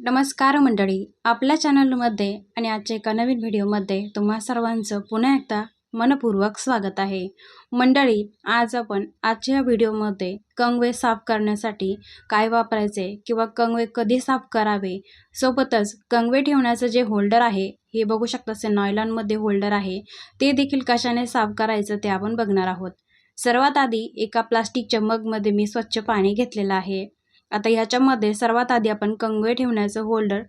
नमस्कार मंडळी आपल्या चॅनलमध्ये आणि आजच्या एका नवीन व्हिडिओमध्ये तुम्हा सर्वांचं पुन्हा एकदा मनपूर्वक स्वागत आहे. मंडळी आज आपण आजच्या या व्हिडिओमध्ये कंगवे साफ करण्यासाठी काय वापरायचे किंवा कंगवे कधी साफ करावे सोबतच कंगवे ठेवण्याचं जे होल्डर आहे हे बघू शकता असे नॉयलॉनमध्ये होल्डर आहे ते देखील कशाने साफ करायचं ते आपण बघणार आहोत. सर्वात आधी एका प्लास्टिकच्या मगमध्ये मी स्वच्छ पाणी घेतलेलं आहे. आता ह्याच्यामध्ये सर्वात आधी आपण कंगवे ठेवण्याचं होल्डर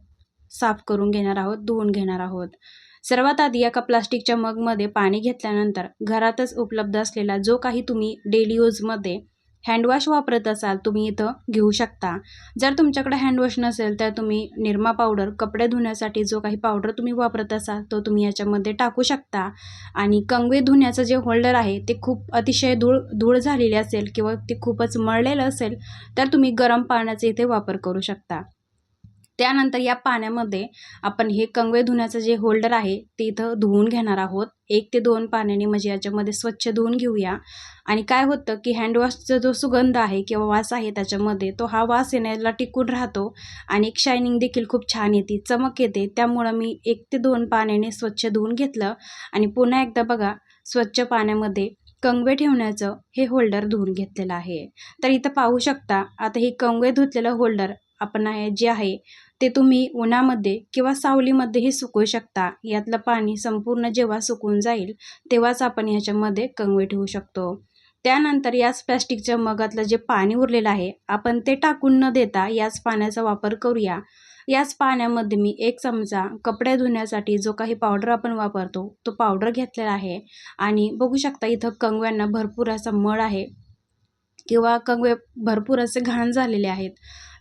साफ करून घेणार आहोत धुवून घेणार आहोत. सर्वात आधी एका प्लास्टिकच्या मगमध्ये पाणी घेतल्यानंतर घरातच उपलब्ध असलेला जो काही तुम्ही डेली यूजमध्ये हँडवॉश वापरत असाल तुम्ही इथं घेऊ शकता. जर तुमच्याकडे हँडवॉश नसेल तर तुम्ही निरमा पावडर कपडे धुण्यासाठी जो काही पावडर तुम्ही वापरत असाल तो तुम्ही याच्यामध्ये टाकू शकता. आणि कंगवे धुण्याचं जे होल्डर आहे ते खूप अतिशय धूळ धूळ झालेली असेल किंवा ते खूपच मळलेलं असेल तर तुम्ही गरम पाण्याचा इथे वापर करू शकता. त्यानंतर या पाण्यामध्ये आपण हे कंगवे धुण्याचं जे होल्डर आहे ते इथं धुवून घेणार आहोत. एक ते दोन पाण्याने म्हणजे याच्यामध्ये स्वच्छ धुवून घेऊया. आणि काय होतं की हँडवॉशचा जो सुगंध आहे किंवा वास आहे त्याच्यामध्ये तो हा वास येण्याला टिकून राहतो आणि एक शायनिंग देखील खूप छान येते चमक येते. त्यामुळं मी एक ते दोन पाण्याने स्वच्छ धुवून घेतलं. आणि पुन्हा एकदा बघा स्वच्छ पाण्यामध्ये कंगवे ठेवण्याचं हे होल्डर धुवून घेतलेलं आहे. तर इथं पाहू शकता आता हे कंगवे धुतलेलं होल्डर आपण आहे जे आहे ते तुम्ही उन्हामध्ये किंवा सावलीमध्येही सुकवू शकता. यातलं पाणी संपूर्ण जेव्हा सुकून जाईल तेव्हाच आपण ह्याच्यामध्ये कंगवे ठेवू शकतो. त्यानंतर याच प्लॅस्टिकच्या मगातलं जे पाणी उरलेलं आहे आपण ते टाकून न देता याच पाण्याचा वापर करूया. याच पाण्यामध्ये मी एक चमचा कपडे धुण्यासाठी जो काही पावडर आपण वापरतो तो पावडर घेतलेला आहे. आणि बघू शकता इथं कंगव्यांना भरपूर असा मळ आहे किंवा कंगवे भरपूर असे घाण झालेले आहेत.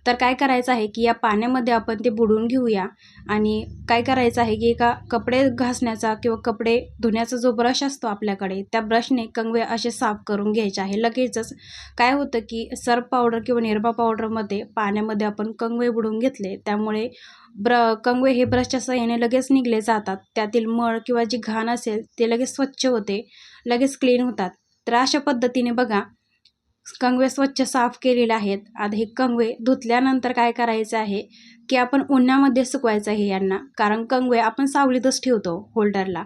तर काय करायचं आहे की या पाण्यामध्ये आपण ते बुडवून घेऊया. आणि काय करायचं आहे की एका कपडे घासण्याचा किंवा कपडे धुण्याचा जो ब्रश असतो आपल्याकडे त्या ब्रशने कंगवे असे साफ करून घ्यायचे आहे. लगेचच काय होतं की सर्फ पावडर किंवा निरमा पावडरमध्ये पाण्यामध्ये आपण कंगवे बुडवून घेतले. त्यामुळे ब्र कंगवे हे ब्रशच्या सहाय्याने लगेच निघले जातात. त्यातील मळ किंवा जी घाण असेल ते लगेच स्वच्छ होते लगेच क्लीन होतात. तर अशा पद्धतीने बघा कंगवे स्वच्छ साफ केलेले आहेत. आता हे कंगवे धुतल्यानंतर काय करायचं आहे? की आपण उन्हामध्ये सुकवायचं आहे यांना. कारण कंगवे आपण सावलीतच ठेवतो होल्डरला.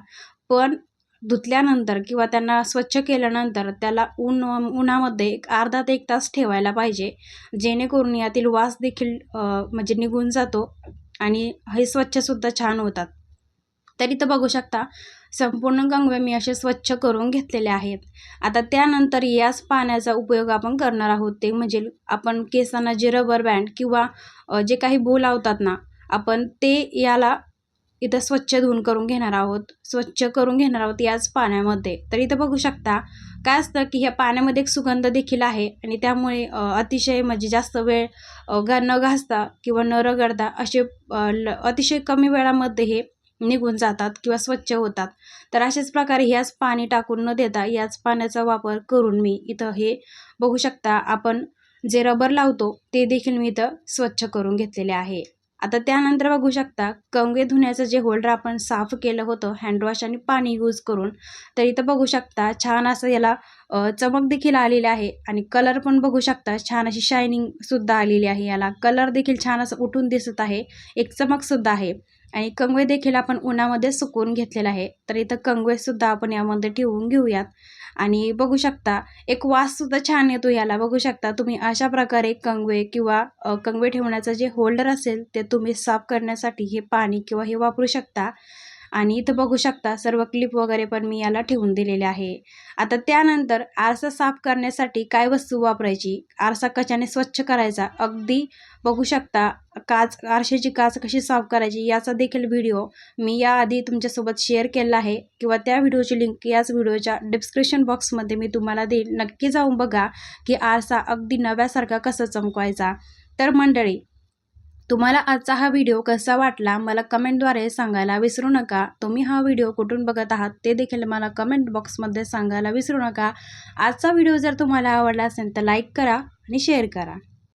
पण धुतल्यानंतर किंवा त्यांना स्वच्छ केल्यानंतर त्याला ऊन उन्हामध्ये एक अर्धा ते एक तास ठेवायला पाहिजे. जेणेकरून यातील वास देखील म्हणजे निघून जातो आणि हे स्वच्छसुद्धा छान होतात. तर इथं बघू शकता. संपूर्ण गंगवे मी असे स्वच्छ करून घेतलेले आहेत. आता त्यानंतर याच पाण्याचा उपयोग आपण करणार आहोत. ते म्हणजे आपण केसांना जे रबर बँड किंवा जे काही बोल लावतात ना आपण ते याला इथं स्वच्छ धुवून करून घेणार आहोत. स्वच्छ करून घेणार आहोत याच पाण्यामध्ये. तर इथं बघू शकता. काय असतं की ह्या पाण्यामध्ये एक सुगंध देखील आहे आणि त्यामुळे अतिशय म्हणजे जास्त वेळ न घासता किंवा न रगडता असे अतिशय कमी वेळामध्ये हे निघून जातात किंवा स्वच्छ होतात. तर अशाच प्रकारे ह्याच पाणी टाकून न देता याच पाण्याचा वापर करून मी इथं हे बघू शकता. आपण जे रबर लावतो ते देखील मी इथं स्वच्छ करून घेतलेले आहे. आता त्यानंतर बघू शकता कंगे धुण्याचं जे होल्डर आपण साफ केलं होतं हँडवॉश आणि पाणी यूज करून तर इथं बघू शकता छान असं याला चमक देखील आलेली आहे आणि कलर पण बघू शकता छान अशी शायनिंगसुद्धा आलेली आहे याला. कलर देखील छान असं उठून दिसत आहे. एक चमकसुद्धा आहे. आणि कंगवे देखील आपण उन्हामध्ये सुकवून घेतलेला आहे. तर इथं कंगवेसुद्धा आपण यामध्ये ठेवून घेऊयात. आणि बघू शकता एक वाससुद्धा छान येतो याला. बघू शकता तुम्ही अशा प्रकारे कंगवे किंवा कंगवे ठेवण्याचं जे होल्डर असेल ते तुम्ही साफ करण्यासाठी हे पाणी किंवा हे वापरू शकता. आणि इथं बघू शकता सर्व क्लिप वगैरे पण मी याला ठेवून दिलेले आहे. आता त्यानंतर आरसा साफ करण्यासाठी काय वस्तू वापरायची? आरसा कशाने स्वच्छ करायचा? अगदी बघू शकता काच आरशाची काच कशी साफ करायची याचा देखील व्हिडिओ मी याआधी तुमच्यासोबत शेअर केला आहे. किंवा त्या व्हिडिओची लिंक याच व्हिडिओच्या डिस्क्रिप्शन बॉक्समध्ये मी तुम्हाला देईल. नक्की जाऊन बघा की आरसा अगदी नव्यासारखा कसा चमकवायचा. तर मंडळी तुम्हाला आजचा हा व्हिडिओ कसा वाटला मला कमेंटद्वारे सांगायला विसरू नका. तुम्ही हा व्हिडिओ कुठून बघत आहात ते देखील मला कमेंट बॉक्समध्ये सांगायला विसरू नका. आजचा व्हिडिओ जर तुम्हाला आवडला असेल तर लाईक करा आणि शेअर करा.